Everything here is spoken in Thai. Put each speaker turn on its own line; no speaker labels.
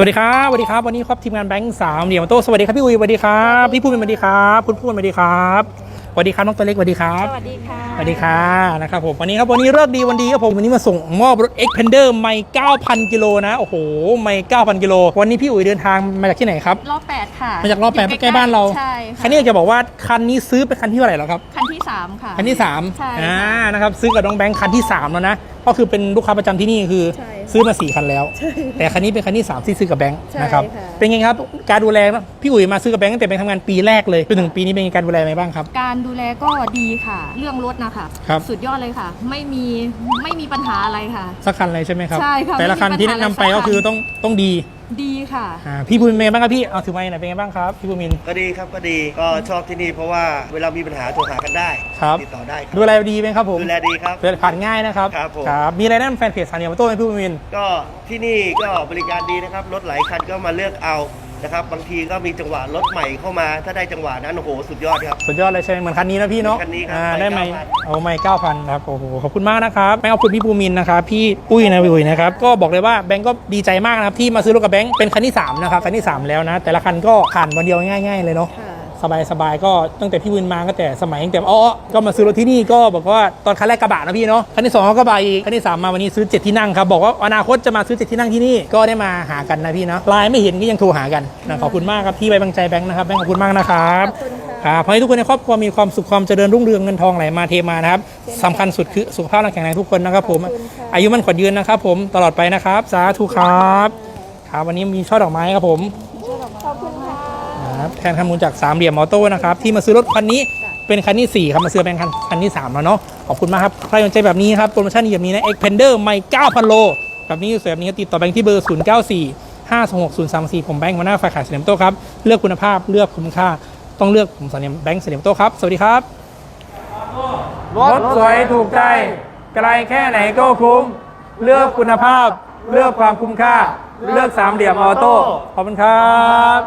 วัสดีครับสวัสดีครับ วันนี้ครับทีมงานแบงค์สามเหลี่ยมโต้สวัสดีครับพี่อุ๋ยสวัสดีครับพี่พูดเป็นสวัสดีครับคุณพูดสวัสดีครับสวัสดีครับน้องตัวเล็กสวัสดีครับ
สวัสดีค่ะ
สวัสดีค่ะนะครับผมวันนี้ครับวันนี้เลิกดีวันดีครับผมวันนี้มาส่งมอบรถ X Pander ไม่9,000 กิโลนะโอ้โหไม่9,000 กิโลวันนี้พี่อุ๋ยเดินทางมาจากที่ไหนครับ
รอบแปดค่ะ
มาจากรอบแปด
ยู่
ใกล้ๆบ้านเรา
ใช่ค่ะ
คันนี้อยากจะบอกว่าคันนี้ซื้อเป็นคันที่เท่าไหร่แล้วครับ
คันที่สามค่ะ
คันที่
ใช่
3
ค่ะ
อ่านะครับซื้อกับน้องแบงค์คันที่3แล้วนะก็คือเป็นลูกค้าประจำที่นี่คือ
ใช่
ซื้อมา4คันแล้วแต่คันนี้เป็นคันที่3ที่ซื้อกับแบงค์
ใช่
นะครับ
ค่ะ
เป็นไงครับการดูแลพี่อุ๋ยมาซื้อกับแบงค์ตั้งแต่แบงค์ทำงานปีแรกเลยจนถึงปีนี้เป็นไงการดูแลไหมบ้างครับ
การดูแลก็ดีค่ะ เรื่องรถนะคะ
ครับ
สุดยอดเลยค่ะ ไม่มีไม่มีปัญหาอะไรค่ะ
สักคันเลยใช่ไหมครับ
ใช่ค่ะ
แต่ละคัน
ไม่มี
ที่แนะนำไป
ปัญหาอะไร
ก็คือต้องต้องดี
ดีค่ะ
อ่าพี่ภูมิเป็นไงบ้างครับพี่เอาถือไม้หน่อยเป็นไงบ้างครับพี่ภูมิน
ก็ดีครับก็ดีก็ชอบที่นี่เพราะว่าเวลามีปัญหาโทรหากันได้
ครับ
ติดต่อได้ครับ
ดูแลดีไหมครับผม
ดูแลดีครับ
ดูแลผ่านง่ายนะครับ
ครับผม
ครับมีอะไรแนะนำแฟนเพจสถานีมอเตอร์ไหมพี่ภูมิน
ก็ที่นี่ก็บริการดีนะครับรถหลายคันก็มาเลือกเอา นะครับบางทีก็มีจังหวะรถใหม่เข้ามา ถ้าได้จังหวะนั้นโอ้โหสุดยอดครับ
สุดยอดเลยใช่ไหมเหมือนคันนี้นะพี่เนาะ
คันนี้ครับ
อ่า
ไม่
ได้ไหม
9,000
โอ้ไม่เก้าพันครับโอ้โหขอบคุณมากนะครับแบงค์ขอบคุณพี่ภูมินนะครับพี่อุ้ยนะพี่อุ้ยนะครับก็บอกเลยว่าแบงค์ก็ดีใจมากนะครับที่มาซื้อรถกับแบงค์เป็นคันที่สามนะครับคันที่สามแล้วนะแต่ละคันก็ผ่านวันเดียวง่ายๆเลยเนาะ
ค่ะ
สบายสบายๆก็ตั้งแต่พี่วินมาก็แต่สมัยตั้งแต่อ้อก็มาซื้อรถที่นี่ก็บอกว่าตอนคันแรกกระบะนะพี่เนาะคันที่สองก็กระบะอีกคันที่สามมาวันนี้ซื้อเจ็ดที่นั่งครับบอกว่าอนาคตจะมาซื้อเจ็ดที่นั่งที่นี่ก็ได้มาหากันนะพี่เนาะไลน์ไม่เห็นก็ยังโทรหากันนะขอบคุณมากครับที่ไว้วางใจแบงค์นะครับแบงค์ขอบคุณมากนะครับ
ขอบคุณค่ะ
ครับขอให้ทุกคนในครอบครัวมีความสุขความเจริญรุ่งเรืองเงินทองไหลมาเทมานะครับสำคัญสุดคือสุขภาพและแข็งแรงทุกคนนะครับผม
ขอบคุณค่ะ
อายุมั่นขวัญยืนนะครับผมตลอดไปนะครับสาธุครับครับวันนี้มีช่อดอกไม้ครับผม
ขอบคุณค่ะ
ครับแทนคำมูลจากสามเหลี่ยมมอโต้นะครับที่มาซื้อรถคันนี้เป็นคันที่ 4 ครับมาซื้อเป็นคันคันที่3แล้วเนาะขอบคุณมากครับใครสนใจแบบนี้ครับโปรโมชั่นแบบนี้นะ Xpander ไม่9,000โลแบบนี้สวยแบบนี้ติดต่อแบงค์ที่เบอร์0 9 4 5 2 6 0 3 4ผมแบงค์หัวหน้าฝ่ายขายเสนมโต้ครับเลือกคุณภาพเลือกคุ้มค่าต้องเลือกผมสนมแบงค์เสนมโต้ครับสวัสดีครับรถสวยถูกใจไกลแค่ไหนก็คุ้ม เลือกคุณภาพ เลือกความคุ้มค่า เลือกสามเหลี่ยมออโต้ขอบคุณครับ